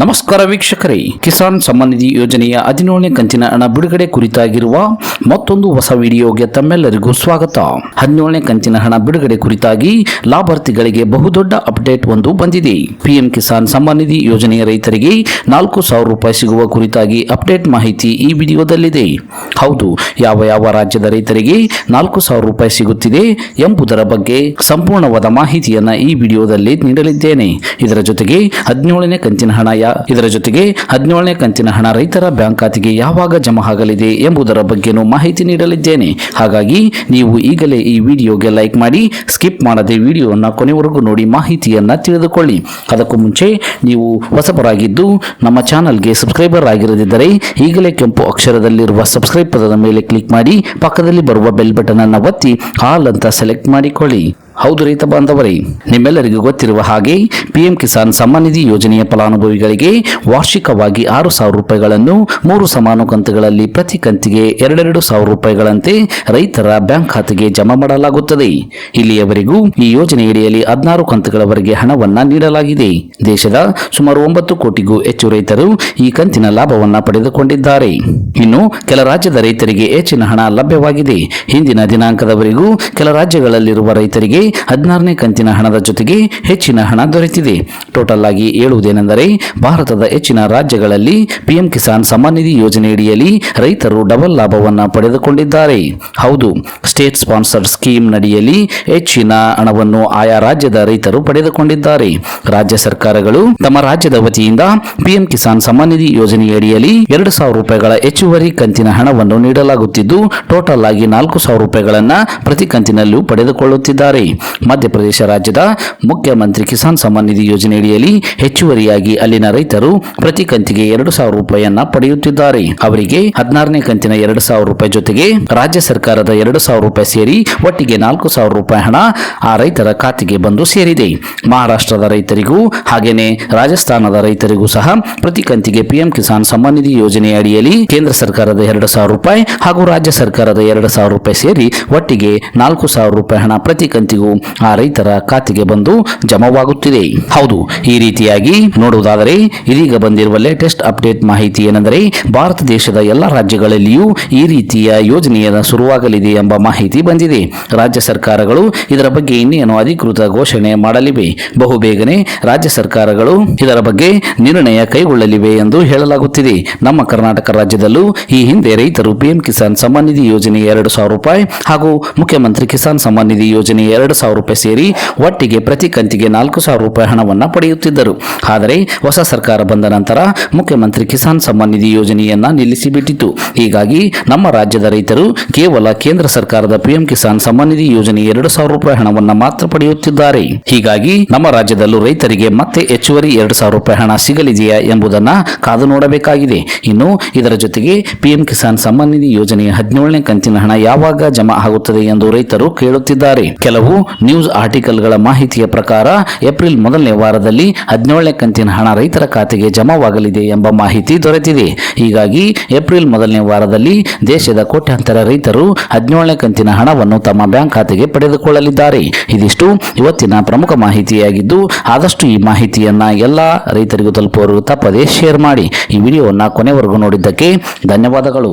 ನಮಸ್ಕಾರ ವೀಕ್ಷಕರೇ. ಕಿಸಾನ್ ಸಮ್ಮಾನ್ ನಿಧಿ ಯೋಜನೆಯ ಹದಿನೇಳನೇ ಕಂತಿನ ಹಣ ಬಿಡುಗಡೆ ಕುರಿತಾಗಿರುವ ಮತ್ತೊಂದು ಹೊಸ ವಿಡಿಯೋಗೆ ತಮ್ಮೆಲ್ಲರಿಗೂ ಸ್ವಾಗತ. ಹದಿನೇಳನೇ ಕಂತಿನ ಹಣ ಬಿಡುಗಡೆ ಕುರಿತಾಗಿ ಲಾಭಾರ್ಥಿಗಳಿಗೆ ಬಹುದೊಡ್ಡ ಅಪ್ಡೇಟ್ ಒಂದು ಬಂದಿದೆ. ಪಿಎಂ ಕಿಸಾನ್ ಸಮ್ಮಾನ್ ನಿಧಿ ಯೋಜನೆಯ ರೈತರಿಗೆ ನಾಲ್ಕು ಸಾವಿರ ರೂಪಾಯಿ ಸಿಗುವ ಕುರಿತಾಗಿ ಅಪ್ಡೇಟ್ ಮಾಹಿತಿ ಈ ವಿಡಿಯೋದಲ್ಲಿದೆ. ಹೌದು, ಯಾವ ಯಾವ ರಾಜ್ಯದ ರೈತರಿಗೆ ನಾಲ್ಕು ಸಾವಿರ ರೂಪಾಯಿ ಸಿಗುತ್ತಿದೆ ಎಂಬುದರ ಬಗ್ಗೆ ಸಂಪೂರ್ಣವಾದ ಮಾಹಿತಿಯನ್ನು ಈ ವಿಡಿಯೋದಲ್ಲಿ ನೀಡಲಿದ್ದೇನೆ. ಇದರ ಜೊತೆಗೆ ಹದಿನೇಳನೇ ಕಂತಿನ ಹಣ ಇದರ ಜೊತೆಗೆ ಹದಿನೇಳನೇ ಕಂತಿನ ಹಣ ರೈತರ ಬ್ಯಾಂಕ್ ಖಾತೆಗೆ ಯಾವಾಗ ಜಮಾ ಆಗಲಿದೆ ಎಂಬುದರ ಬಗ್ಗೆನೂ ಮಾಹಿತಿ ನೀಡಲಿದ್ದೇನೆ. ಹಾಗಾಗಿ ನೀವು ಈಗಲೇ ಈ ವಿಡಿಯೋಗೆ ಲೈಕ್ ಮಾಡಿ, ಸ್ಕಿಪ್ ಮಾಡದೆ ವಿಡಿಯೋವನ್ನು ಕೊನೆವರೆಗೂ ನೋಡಿ ಮಾಹಿತಿಯನ್ನು ತಿಳಿದುಕೊಳ್ಳಿ. ಅದಕ್ಕೂ ಮುಂಚೆ ನೀವು ಹೊಸಬರಾಗಿದ್ದು ನಮ್ಮ ಚಾನಲ್ಗೆ ಸಬ್ಸ್ಕ್ರೈಬರ್ ಆಗಿರದಿದ್ದರೆ ಈಗಲೇ ಕೆಂಪು ಅಕ್ಷರದಲ್ಲಿರುವ ಸಬ್ಸ್ಕ್ರೈಬ್ ಪದದ ಮೇಲೆ ಕ್ಲಿಕ್ ಮಾಡಿ, ಪಕ್ಕದಲ್ಲಿ ಬರುವ ಬೆಲ್ ಬಟನ್ ಅನ್ನು ಒತ್ತಿ, ಆಲ್ ಅಂತ ಸೆಲೆಕ್ಟ್ ಮಾಡಿಕೊಳ್ಳಿ. ಹೌದು ರೈತ ಬಾಂಧವರೇ, ನಿಮ್ಮೆಲ್ಲರಿಗೂ ಗೊತ್ತಿರುವ ಹಾಗೆ ಪಿಎಂ ಕಿಸಾನ್ ಸಮ್ಮಾನ್ ನಿಧಿ ಯೋಜನೆಯ ಫಲಾನುಭವಿಗಳಿಗೆ ವಾರ್ಷಿಕವಾಗಿ ಆರು ಸಾವಿರ ರೂಪಾಯಿಗಳನ್ನು ಮೂರು ಸಮಾನ ಕಂತುಗಳಲ್ಲಿ ಪ್ರತಿ ಕಂತಿಗೆ ಎರಡೆರಡು ಸಾವಿರ ರೂಪಾಯಿಗಳಂತೆ ರೈತರ ಬ್ಯಾಂಕ್ ಖಾತೆಗೆ ಜಮಾ ಮಾಡಲಾಗುತ್ತದೆ. ಇಲ್ಲಿಯವರೆಗೂ ಈ ಯೋಜನೆಯಡಿಯಲ್ಲಿ ಹದಿನಾರು ಕಂತುಗಳವರೆಗೆ ಹಣವನ್ನು ನೀಡಲಾಗಿದೆ. ದೇಶದ ಸುಮಾರು ಒಂಬತ್ತು ಕೋಟಿಗೂ ಹೆಚ್ಚು ರೈತರು ಈ ಕಂತಿನ ಲಾಭವನ್ನು ಪಡೆದುಕೊಂಡಿದ್ದಾರೆ. ಇನ್ನು ಕೆಲ ರಾಜ್ಯದ ರೈತರಿಗೆ ಹೆಚ್ಚಿನ ಹಣ ಲಭ್ಯವಾಗಿದೆ. ಹಿಂದಿನ ದಿನಾಂಕದವರೆಗೂ ಕೆಲ ರಾಜ್ಯಗಳಲ್ಲಿರುವ ರೈತರಿಗೆ ಹದಿನಾರನೇ ಕಂತಿನ ಹಣದ ಜೊತೆಗೆ ಹೆಚ್ಚಿನ ಹಣ ದೊರೆತಿದೆ. ಟೋಟಲ್ ಆಗಿ ಹೇಳುವುದೇನೆಂದರೆ ಭಾರತದ ಹೆಚ್ಚಿನ ರಾಜ್ಯಗಳಲ್ಲಿ ಪಿಎಂ ಕಿಸಾನ್ ಸಮ್ಮಾನ್ ನಿಧಿ ಯೋಜನೆಯಡಿಯಲ್ಲಿ ರೈತರು ಡಬಲ್ ಲಾಭವನ್ನು ಪಡೆದುಕೊಂಡಿದ್ದಾರೆ. ಹೌದು ಸ್ಟೇಟ್ ಸ್ಪಾನ್ಸರ್ ಸ್ಕೀಮ್ ನಡಿಯಲ್ಲಿ ಹೆಚ್ಚಿನ ಹಣವನ್ನು ಆಯಾ ರಾಜ್ಯದ ರೈತರು ಪಡೆದುಕೊಂಡಿದ್ದಾರೆ. ರಾಜ್ಯ ಸರ್ಕಾರಗಳು ತಮ್ಮ ರಾಜ್ಯದ ವತಿಯಿಂದ ಪಿಎಂ ಕಿಸಾನ್ ಸಮ್ಮಾನ್ ನಿಧಿ ಯೋಜನೆಯಡಿಯಲ್ಲಿ ಎರಡು ಸಾವಿರ ರೂಪಾಯಿಗಳ ಹೆಚ್ಚುವರಿ ಕಂತಿನ ಹಣವನ್ನು ನೀಡಲಾಗುತ್ತಿದ್ದು ಟೋಟಲ್ ಆಗಿ ನಾಲ್ಕು ಸಾವಿರ ರೂಪಾಯಿಗಳನ್ನು ಪ್ರತಿ ಕಂತಿನಲ್ಲೂ ಪಡೆದುಕೊಳ್ಳುತ್ತಿದ್ದಾರೆ. ಮಧ್ಯಪ್ರದೇಶ ರಾಜ್ಯದ ಮುಖ್ಯಮಂತ್ರಿ ಕಿಸಾನ್ ಸಮ್ಮಾನ್ ನಿಧಿ ಯೋಜನೆಯಡಿಯಲ್ಲಿ ಹೆಚ್ಚುವರಿಯಾಗಿ ಅಲ್ಲಿನ ರೈತರು ಪ್ರತಿ ಕಂತಿಗೆ ಎರಡು ಸಾವಿರ ರೂಪಾಯಿಯನ್ನ ಪಡೆಯುತ್ತಿದ್ದಾರೆ. ಅವರಿಗೆ ಹದಿನಾರನೇ ಕಂತಿನ ಎರಡು ಸಾವಿರ ರೂಪಾಯಿ ಜೊತೆಗೆ ರಾಜ್ಯ ಸರ್ಕಾರದ ಎರಡು ಸಾವಿರ ರೂಪಾಯಿ ಸೇರಿ ಒಟ್ಟಿಗೆ ನಾಲ್ಕು ಸಾವಿರ ರೂಪಾಯಿ ಹಣ ಆ ರೈತರ ಖಾತೆಗೆ ಬಂದು ಸೇರಿದೆ. ಮಹಾರಾಷ್ಟ್ರದ ರೈತರಿಗೂ ಹಾಗೆಯೇ ರಾಜಸ್ಥಾನದ ರೈತರಿಗೂ ಸಹ ಪ್ರತಿ ಕಂತಿಗೆ ಪಿಎಂ ಕಿಸಾನ್ ಸಮ್ಮಾನ್ ನಿಧಿ ಯೋಜನೆಯ ಅಡಿಯಲ್ಲಿ ಕೇಂದ್ರ ಸರ್ಕಾರದ ಎರಡು ಸಾವಿರ ರೂಪಾಯಿ ಹಾಗೂ ರಾಜ್ಯ ಸರ್ಕಾರದ ಎರಡು ಸಾವಿರ ರೂಪಾಯಿ ಸೇರಿ ಒಟ್ಟಿಗೆ ನಾಲ್ಕು ಸಾವಿರ ರೂಪಾಯಿ ಹಣ ಪ್ರತಿ ಕಂತಿಗೂ ಆ ರೈತರ ಖಾತೆಗೆ ಬಂದು ಜಮವಾಗುತ್ತಿದೆ. ಹೌದು, ಈ ರೀತಿಯಾಗಿ ನೋಡುವುದಾದರೆ ಇದೀಗ ಬಂದಿರುವ ಲೇಟೆಸ್ಟ್ ಅಪ್ಡೇಟ್ ಮಾಹಿತಿ ಏನೆಂದರೆ ಭಾರತ ದೇಶದ ಎಲ್ಲ ರಾಜ್ಯಗಳಲ್ಲಿಯೂ ಈ ರೀತಿಯ ಯೋಜನೆಯ ಶುರುವಾಗಲಿದೆ ಎಂಬ ಮಾಹಿತಿ ಬಂದಿದೆ. ರಾಜ್ಯ ಸರ್ಕಾರಗಳು ಇದರ ಬಗ್ಗೆ ಇನ್ನೇನು ಅಧಿಕೃತ ಘೋಷಣೆ ಮಾಡಲಿವೆ? ಬಹುಬೇಗನೆ ರಾಜ್ಯ ಸರ್ಕಾರಗಳು ಇದರ ಬಗ್ಗೆ ನಿರ್ಣಯ ಕೈಗೊಳ್ಳಲಿವೆ ಎಂದು ಹೇಳಲಾಗುತ್ತಿದೆ. ನಮ್ಮ ಕರ್ನಾಟಕ ರಾಜ್ಯದಲ್ಲೂ ಈ ಹಿಂದೆ ರೈತರು ಪಿಎಂ ಕಿಸಾನ್ ಸಮ್ಮಾನ್ ನಿಧಿ ಯೋಜನೆ ಎರಡು ಸಾವಿರ ರೂಪಾಯಿ ಹಾಗೂ ಮುಖ್ಯಮಂತ್ರಿ ಕಿಸಾನ್ ಸಮ್ಮಾನ್ ನಿಧಿ ಯೋಜನೆ ಎರಡು ಸಾವಿರ ರೂಪಾಯಿ ಸೇರಿ ಒಟ್ಟಿಗೆ ಪ್ರತಿ ಕಂತಿಗೆ ನಾಲ್ಕು ಸಾವಿರ ರೂಪಾಯಿ ಹಣವನ್ನು ಪಡೆಯುತ್ತಿದ್ದರು. ಆದರೆ ಹೊಸ ಸರ್ಕಾರ ಬಂದ ನಂತರ ಮುಖ್ಯಮಂತ್ರಿ ಕಿಸಾನ್ ಸಮ್ಮಾನ್ ನಿಧಿ ಯೋಜನೆಯನ್ನ ನಿಲ್ಲಿಸಿಬಿಟ್ಟಿತು. ಹೀಗಾಗಿ ನಮ್ಮ ರಾಜ್ಯದ ರೈತರು ಕೇವಲ ಕೇಂದ್ರ ಸರ್ಕಾರದ ಪಿಎಂ ಕಿಸಾನ್ ಸಮ್ಮಾನ್ ನಿಧಿ ಯೋಜನೆ ಎರಡು ಸಾವಿರ ರೂಪಾಯಿ ಹಣವನ್ನು ಮಾತ್ರ ಪಡೆಯುತ್ತಿದ್ದಾರೆ. ಹೀಗಾಗಿ ನಮ್ಮ ರಾಜ್ಯದಲ್ಲೂ ರೈತರಿಗೆ ಮತ್ತೆ ಹೆಚ್ಚುವರಿ ಎರಡು ಸಾವಿರ ರೂಪಾಯಿ ಹಣ ಸಿಗಲಿದೆಯಾ ಎಂಬುದನ್ನ ಕಾದು ನೋಡಬೇಕಾಗಿದೆ. ಇನ್ನು ಇದರ ಜೊತೆಗೆ ಪಿಎಂ ಕಿಸಾನ್ ಸಮ್ಮಾನ್ ನಿಧಿ ಯೋಜನೆಯ ಹದಿನೇಳನೇ ಕಂತಿನ ಹಣ ಯಾವಾಗ ಜಮಾ ಆಗುತ್ತದೆ ಎಂದು ರೈತರು ಕೇಳುತ್ತಿದ್ದಾರೆ. ಕೆಲವು ನ್ಯೂಸ್ ಆರ್ಟಿಕಲ್ಗಳ ಮಾಹಿತಿಯ ಪ್ರಕಾರ ಏಪ್ರಿಲ್ ಮೊದಲನೇ ವಾರದಲ್ಲಿ ಹದಿನೇಳನೇ ಕಂತಿನ ಹಣ ರೈತರ ಖಾತೆಗೆ ಜಮಾವಾಗಲಿದೆ ಎಂಬ ಮಾಹಿತಿ ದೊರೆತಿದೆ. ಹೀಗಾಗಿ ಏಪ್ರಿಲ್ ಮೊದಲನೇ ವಾರದಲ್ಲಿ ದೇಶದ ಕೋಟ್ಯಾಂತರ ರೈತರು ಹದಿನೇಳನೇ ಕಂತಿನ ಹಣವನ್ನು ತಮ್ಮ ಬ್ಯಾಂಕ್ ಖಾತೆಗೆ ಪಡೆದುಕೊಳ್ಳಲಿದ್ದಾರೆ. ಇದಿಷ್ಟು ಇವತ್ತಿನ ಪ್ರಮುಖ ಮಾಹಿತಿಯಾಗಿದ್ದು, ಆದಷ್ಟು ಈ ಮಾಹಿತಿಯನ್ನ ಎಲ್ಲ ರೈತರಿಗೂ ತಲುಪುವವರು ತಪ್ಪದೇ ಶೇರ್ ಮಾಡಿ ಈ ವಿಡಿಯೋವನ್ನು ಕೊನೆವರೆಗೂ ನೋಡಿದ್ದಕ್ಕೆ ಧನ್ಯವಾದಗಳು.